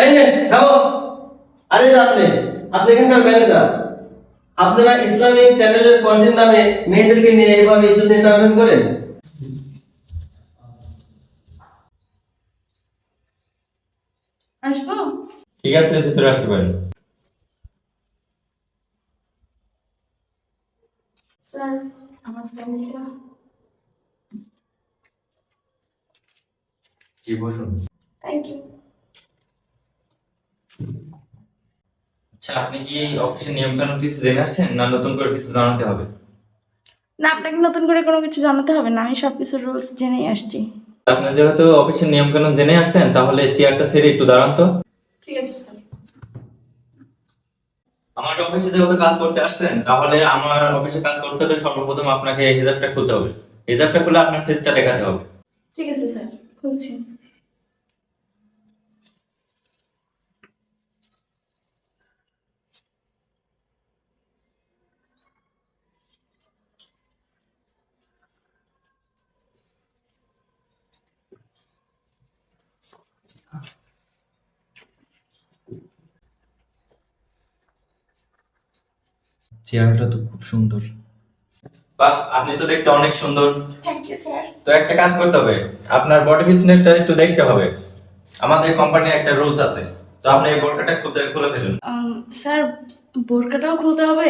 এই নে থামো। আরে আপনি আপনি এখানকার ম্যানেজার আপনারা ইসলামিক চ্যানেলের কন্টেন্ট নামে মেয়েদেরকে নিয়ে এভাবে ইজ্জত নির্ধারণ করেন? আসব? ঠিক আছে ভিতরে আসতে পারেন। স্যার আমার ফ্যামিলিটা জি বসুন থ্যাংক ইউ আচ্ছা আপনি কি অফিসের নিয়ম কানুন কিছু জেনে আসছেন না নতুন করে কিছু জানাতে হবে? না আপনাকে নতুন করে কোনো কিছু জানাতে হবে না আমি সব কিছু রুলস জেনেই আসছি। আপনি যেহেতু অফিসের নিয়ম কানুন জেনে আসছেন তাহলে চেয়ারটা ছেড়ে একটু দাঁড়ান তো। ঠিক আছে স্যার। আমার অফিসে যেহেতু কাজ করতে আসছেন তাহলে আমার অফিসে কাজ করতে হলে সর্বপ্রথম আপনাকে হিজাবটা খুলতে হবে। হিজাবটা খুলে আপনার ফেসটা দেখাতে হবে। ঠিক আছে স্যার। খুলছি। চেয়ারটা তো খুব সুন্দর। বাহ আপনি তো দেখতে অনেক সুন্দর। থ্যাংক ইউ স্যার তো একটা কাজ করতে হবে আপনার বডি বিজনেসটা একটু দেখতে হবে। আমাদের কোম্পানির একটা রুলস আছে তো আপনি এই বোরকাটা খুলতে খুলে ফেলুন। স্যার বোরকাটাও খুলতে হবে?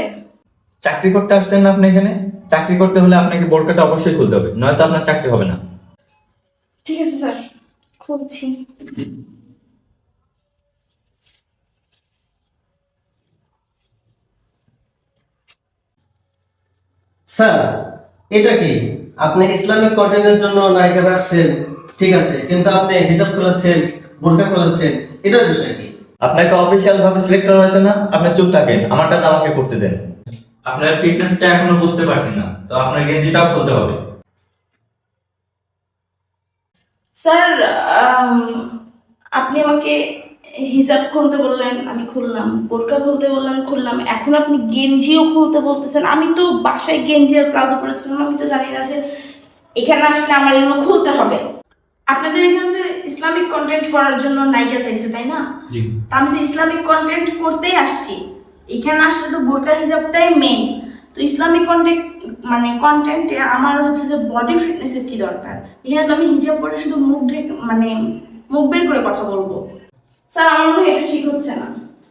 চাকরি করতে আসছেন না আপনি এখানে? চাকরি করতে হলে আপনাকে বোরকাটা অবশ্যই খুলতে হবে নয়তো আপনার চাকরি হবে না। ঠিক আছে স্যার খুলছি। স্যার এটা কি? আপনি ইসলামিক কন্টেন্টের জন্য নায়িকা রাখছেন ঠিক আছে কিন্তু আপনি হিজাব খোলাচ্ছেন বোরকা খোলাচ্ছেন এটার বিষয় কি? আপনাকে অফিসিয়াল ভাবে সিলেক্ট করা হয়েছে না? আপনি চুপ থাকেন আমার কাজ আমাকে করতে দেন। আপনার ফিটনেসটা এখনও বুঝতে পারছি না তো আপনার গেঞ্জিটাও খুলতে হবে। স্যার আপনি আমাকে হিজাব খুলতে বললেন আমি খুললাম বোরকা খুলতে বললেন খুললাম। এখন আপনি গেঞ্জিও খুলতে বলতেছেন। আমি তো বাসায় গেঞ্জি আর প্লাজো পরেছিলাম আমি তো জানি না যে এখানে আসলে আমার এগুলো খুলতে হবে। আপনাদের এখানে তো ইসলামিক কন্টেন্ট করার জন্য নায়িকা চাইছে তাই না? তা আমি তো ইসলামিক কন্টেন্ট করতেই আসছি। এখানে আসলে তো বোরকা হিজাবটাই মেন তো ইসলামিক কন্টেন্ট মানে কন্টেন্টে আমার হচ্ছে যে বডি ফিটনেসের কি দরকার? এখানে তো আমি হিজাব পরে শুধু মুখ ঢেকে মানে মুখ বের করে কথা বলব। স্যার আমার মনে হয় এটা ঠিক হচ্ছে না।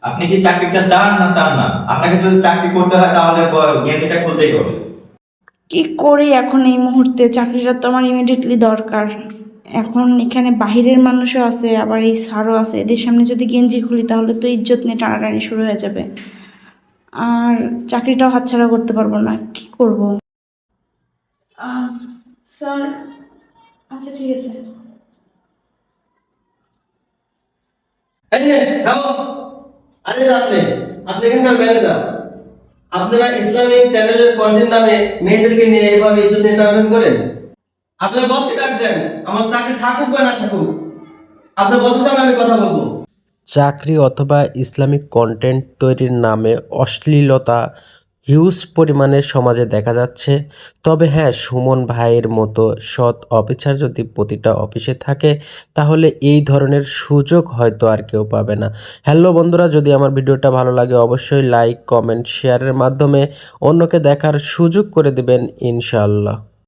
আপনি কি চাকরিটা চান না চান না? আপনাকে যদি চাকরি করতে হয় তাহলে গেঞ্জিটা খুলতেই হবে। কি করি এখন এই মুহূর্তে? চাকরিটা তো আমার ইমিডিয়েটলি দরকার। এখন এখানে বাহিরের মানুষও আছে আবার এই স্যারও আছে। এদের সামনে যদি গেঞ্জি খুলি তাহলে তো ইজ্জত নিয়ে টানাটানি শুরু হয়ে যাবে। আর চাকরিটাও হাতছাড়া করতে পারব না। কি করব? স্যার আচ্ছা ঠিক আছে। এই নে থামো। আরে আপনি আপনি এখানকার ম্যানেজার আপনারা ইসলামিক চ্যানেলের কন্টেন্ট নামে মেয়েদেরকে নিয়ে এভাবে ইজ্জত নির্ধারণ করেন? আপনার বসকে ডাক দেন, আমার চাকরি থাকুক বা না থাকুক। আপনার বসের সঙ্গে আমি কথা বলব। চাকরি অথবা ইসলামিক কন্টেন্ট তৈরির নামে অশ্লীলতা হিউজ পরিমাণে সমাজে দেখা যাচ্ছে। তবে হ্যাঁ সুমন ভাইয়ের মতো সৎ অফিসার যদি প্রতিটা অফিসে থাকে, তাহলে এই ধরনের সুযোগ হয়তো আর কেউ পাবে না। হ্যালো বন্ধুরা, যদি আমার ভিডিওটা ভালো লাগে অবশ্যই লাইক, কমেন্ট, শেয়ারের মাধ্যমে অন্যকে দেখার সুযোগ করে দেবেন ইনশাআল্লাহ।